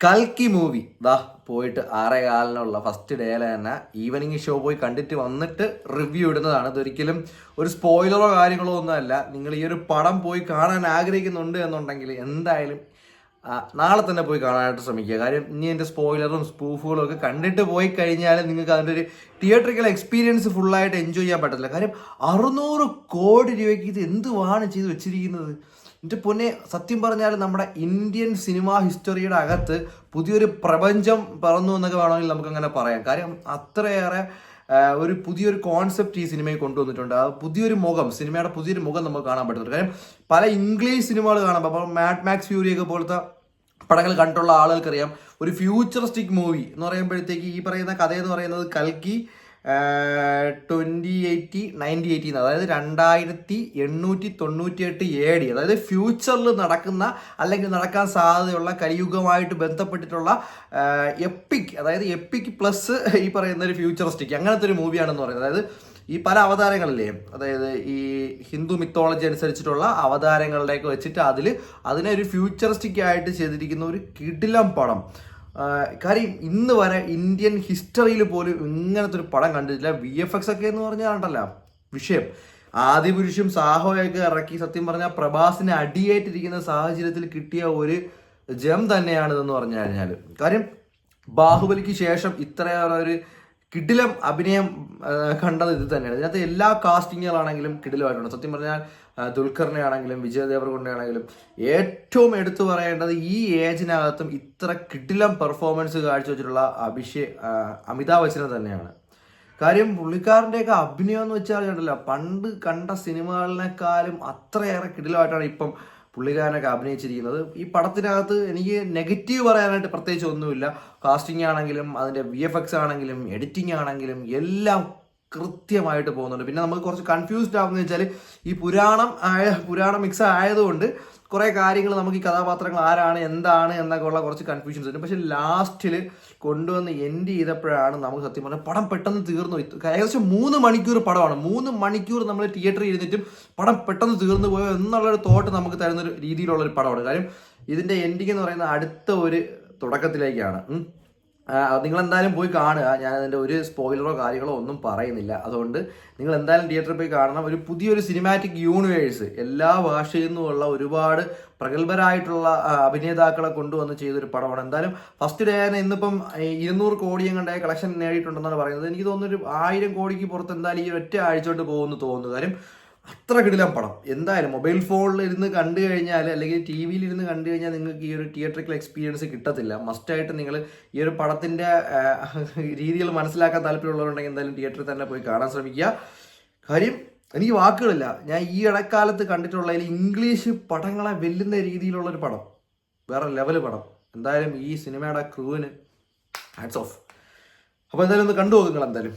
കൽക്കി മൂവി. ദാ പോയിട്ട് ആറേ കാലിനുള്ള ഫസ്റ്റ് ഡേയിലെ തന്നെ ഈവനിങ് ഷോ പോയി കണ്ടിട്ട് വന്നിട്ട് റിവ്യൂ ഇടുന്നതാണ്. ഇതൊരിക്കലും ഒരു സ്പോയിലറോ കാര്യങ്ങളോ ഒന്നുമല്ല നിങ്ങൾ ഈ ഒരു പടം പോയി കാണാൻ ആഗ്രഹിക്കുന്നുണ്ട് എന്നുണ്ടെങ്കിൽ എന്തായാലും നാളെ തന്നെ പോയി കാണാനായിട്ട് ശ്രമിക്കുക. കാര്യം ഇനി എന്റെ സ്പോയിലറും സ്പൂഫുകളും ഒക്കെ കണ്ടിട്ട് പോയി കഴിഞ്ഞാൽ നിങ്ങൾക്ക് അതിന്റെ ഒരു തിയേറ്ററിക്കൽ എക്സ്പീരിയൻസ് ഫുള്ളായിട്ട് എൻജോയ് ചെയ്യാൻ പറ്റില്ല കാര്യം അറുന്നൂറ് കോടി രൂപയ്ക്ക് ഇത് എന്തുവാണ് ചെയ്ത് വെച്ചിരിക്കുന്നത്? എന്റെ പൊന്നെ സത്യം പറഞ്ഞാൽ നമ്മുടെ ഇന്ത്യൻ സിനിമാ ഹിസ്റ്ററിയുടെ അകത്ത് പുതിയൊരു പ്രപഞ്ചം പറന്നു എന്നൊക്കെ വേണമെങ്കിൽ നമുക്കങ്ങനെ പറയാം. കാര്യം അത്രയേറെ ഒരു പുതിയൊരു കോൺസെപ്റ്റ് ഈ സിനിമയിൽ കൊണ്ടുവന്നിട്ടുണ്ട്. ആ പുതിയൊരു മുഖം സിനിമയുടെ പുതിയൊരു മുഖം നമുക്ക് കാണാൻ പറ്റുന്നുണ്ട് കാര്യം പല ഇംഗ്ലീഷ് സിനിമകൾ കാണുമ്പോൾ അപ്പോൾ മാഡ് മാക്സ് ഫ്യൂരിയൊക്കെ പോലത്തെ പടങ്ങൾ കണ്ടിട്ടുള്ള ആളുകൾക്കറിയാം. ഒരു ഫ്യൂച്ചറിസ്റ്റിക് മൂവി എന്ന് പറയുമ്പോഴത്തേക്ക് ഈ പറയുന്ന കഥ എന്ന് പറയുന്നത് കൽക്കി ട്വന്റി എയ്റ്റി നയന്റി എയ്റ്റി അതായത് രണ്ടായിരത്തി എണ്ണൂറ്റി തൊണ്ണൂറ്റി എട്ട് എ ഡി അതായത് ഫ്യൂച്ചറിൽ നടക്കുന്ന അല്ലെങ്കിൽ നടക്കാൻ സാധ്യതയുള്ള കലിയുഗമായിട്ട് ബന്ധപ്പെട്ടിട്ടുള്ള എപ്പിക് അതായത് എപ്പിക് പ്ലസ് ഈ പറയുന്ന ഒരു ഫ്യൂച്ചറിസ്റ്റിക് അങ്ങനത്തെ ഒരു മൂവിയാണെന്ന് പറയുന്നത്. അതായത് ഈ പല അവതാരങ്ങളില്ലേ അതായത് ഈ ഹിന്ദു മിത്തോളജി അനുസരിച്ചിട്ടുള്ള അവതാരങ്ങളിലേക്ക് വെച്ചിട്ട് അതിൽ അതിനെ ഒരു ഫ്യൂച്ചറിസ്റ്റിക് ആയിട്ട് ചെയ്തിരിക്കുന്ന ഒരു കിടിലം പടം. കാര്യം ഇന്ന് വരെ ഇന്ത്യൻ ഹിസ്റ്ററിയിൽ പോലും ഇങ്ങനത്തെ ഒരു പടം കണ്ടിട്ടില്ല. വി എഫ് എക്സ് ഒക്കെ എന്ന് പറഞ്ഞാൽ വിഷയം. ആദിപുരുഷും സാഹോയൊക്കെ ഇറക്കി സത്യം പറഞ്ഞാൽ പ്രഭാസിനെ അടിയേറ്റിരിക്കുന്ന സാഹചര്യത്തിൽ കിട്ടിയ ഒരു ജം തന്നെയാണ് ഇതെന്ന് പറഞ്ഞു കഴിഞ്ഞാൽ കാര്യം ബാഹുബലിക്ക് ശേഷം ഇത്രയേറെ ഒരു കിടിലം അഭിനയം കണ്ടത് ഇത് തന്നെയാണ്. ഇതിനകത്ത് എല്ലാ കാസ്റ്റിങ്ങുകളാണെങ്കിലും കിടിലമായിട്ടുണ്ട്. സത്യം പറഞ്ഞാൽ ദുൽഖറിനെ ആണെങ്കിലും വിജയ് ആണെങ്കിലും ഏറ്റവും എടുത്തു പറയേണ്ടത് ഈ ഏജിനകത്തും ഇത്ര കിടിലം പെർഫോമൻസ് കാഴ്ചവെച്ചിട്ടുള്ള അഭിഷേക് ആ, അമിതാഭ് ബച്ചനെ തന്നെയാണ്. കാര്യം പുള്ളിക്കാരന്റെയൊക്കെ അഭിനയം എന്ന് വെച്ചാൽ കണ്ടല്ലോ പണ്ട് കണ്ട സിനിമകളിനേക്കാളും അത്രയേറെ കിടിലമായിട്ടാണ് ഇപ്പം പുള്ളിക്കാരനൊക്കെ അഭിനയിച്ചിരിക്കുന്നത്. ഈ പടത്തിനകത്ത് എനിക്ക് നെഗറ്റീവ് പറയാനായിട്ട് പ്രത്യേകിച്ച് ഒന്നുമില്ല. കാസ്റ്റിംഗ് ആണെങ്കിലും അതിന്റെ വി ആണെങ്കിലും എഡിറ്റിംഗ് ആണെങ്കിലും എല്ലാം കൃത്യമായിട്ട് പോകുന്നുണ്ട്. പിന്നെ നമുക്ക് കുറച്ച് കൺഫ്യൂസ്ഡ് ആവുന്നത് വെച്ചാൽ ഈ പുരാണം ആയ പുരാണം മിക്സ് ആയതുകൊണ്ട് കുറേ കാര്യങ്ങൾ നമുക്ക് ഈ കഥാപാത്രങ്ങൾ ആരാണ് എന്താണ് എന്നൊക്കെ ഉള്ള കുറച്ച് കൺഫ്യൂഷൻസ് ഉണ്ട്. പക്ഷെ ലാസ്റ്റിൽ കൊണ്ടുവന്ന് എൻഡ് ചെയ്തപ്പോഴാണ് നമുക്ക് സത്യം പറഞ്ഞാൽ പടം പെട്ടെന്ന് തീർന്നു. ഏകദേശം മൂന്ന് മണിക്കൂർ പടമാണ്. മൂന്ന് മണിക്കൂർ നമ്മൾ തിയേറ്ററിൽ ഇരുന്നിട്ടും പടം പെട്ടെന്ന് തീർന്നു പോയോ എന്നുള്ളൊരു തോട്ട് നമുക്ക് തരുന്ന ഒരു രീതിയിലുള്ള ഒരു പടമാണ്. കാര്യം ഇതിന്റെ എൻഡിങ് എന്ന് പറയുന്നത് അടുത്ത ഒരു തുടക്കത്തിലേക്കാണ്. നിങ്ങൾ എന്തായാലും പോയി കാണുക. ഞാൻ അതിന്റെ ഒരു സ്പോയിലറോ കാര്യങ്ങളോ ഒന്നും പറയുന്നില്ല. അതുകൊണ്ട് നിങ്ങൾ എന്തായാലും തിയേറ്ററിൽ പോയി കാണണം. ഒരു പുതിയൊരു സിനിമാറ്റിക് യൂണിവേഴ്സ് എല്ലാ ഭാഷയിൽ നിന്നുമുള്ള ഒരുപാട് പ്രഗത്ഭരായിട്ടുള്ള അഭിനേതാക്കളെ കൊണ്ടുവന്ന് ചെയ്തൊരു പടമാണ്. എന്തായാലും ഫസ്റ്റ് ഡേ തന്നെ ഇന്നിപ്പം ഇരുന്നൂറ് കോടിയും കണ്ട കളക്ഷൻ നേടിയിട്ടുണ്ടെന്നാണ് പറയുന്നത്. എനിക്ക് തോന്നുന്നു ഒരു ആയിരം കോടിക്ക് പുറത്ത് എന്തായാലും ഈ ഒറ്റ ആഴ്ച കൊണ്ട് പോകുമെന്ന് തോന്നുന്നു. കാര്യം അത്ര കിടിലം പടം. എന്തായാലും മൊബൈൽ ഫോണിൽ ഇരുന്ന് കണ്ടു കഴിഞ്ഞാൽ അല്ലെങ്കിൽ ടി വിയിൽ ഇരുന്ന് കണ്ടു കഴിഞ്ഞാൽ നിങ്ങൾക്ക് ഈ ഒരു തിയേറ്ററിക്കൽ എക്സ്പീരിയൻസ് കിട്ടത്തില്ല. മസ്റ്റായിട്ട് നിങ്ങൾ ഈ ഒരു പടത്തിന്റെ രീതികൾ മനസ്സിലാക്കാൻ താല്പര്യമുള്ളവരുണ്ടെങ്കിൽ എന്തായാലും തിയേറ്ററിൽ തന്നെ പോയി കാണാൻ ശ്രമിക്കുക. കാര്യം എനിക്ക് വാക്കുകളില്ല. ഞാൻ ഈ ഇടക്കാലത്ത് കണ്ടിട്ടുള്ളതിൽ ഇംഗ്ലീഷ് പടങ്ങളെ വെല്ലുന്ന രീതിയിലുള്ള ഒരു പടം. വേറെ ലെവൽ പടം. എന്തായാലും ഈ സിനിമയുടെ ക്രൂവിന് ഹാറ്റ്സ് ഓഫ് അപ്പോൾ എന്തായാലും ഒന്ന് കണ്ടു നിങ്ങൾ എന്തായാലും